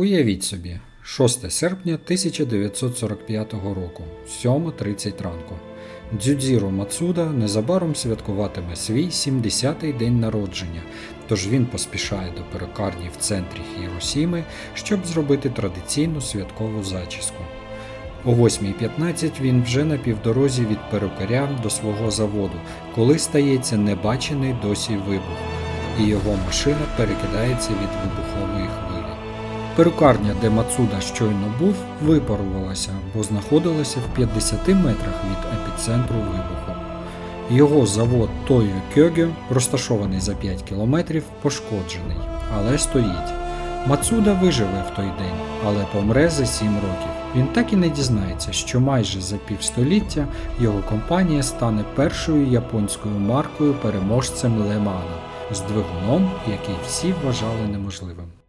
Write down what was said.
Уявіть собі, 6 серпня 1945 року, 7.30 ранку. Дзюдзіро Мацуда незабаром святкуватиме свій 70-й день народження, тож він поспішає до перукарні в центрі Хіросіми, щоб зробити традиційну святкову зачіску. О 8.15 він вже на півдорозі від перукаря до свого заводу, коли стається небачений досі вибух, і його машина перекидається від вибухової хвилі. Перукарня, де Мацуда щойно був, випарувалася, бо знаходилася в 50 метрах від епіцентру вибуху. Його завод Тою Кьогyo, розташований за 5 кілометрів, пошкоджений, але стоїть. Мацуда виживе в той день, але помре за 7 років. Він так і не дізнається, що майже за півстоліття його компанія стане першою японською маркою переможцем Лемана з двигуном, який всі вважали неможливим.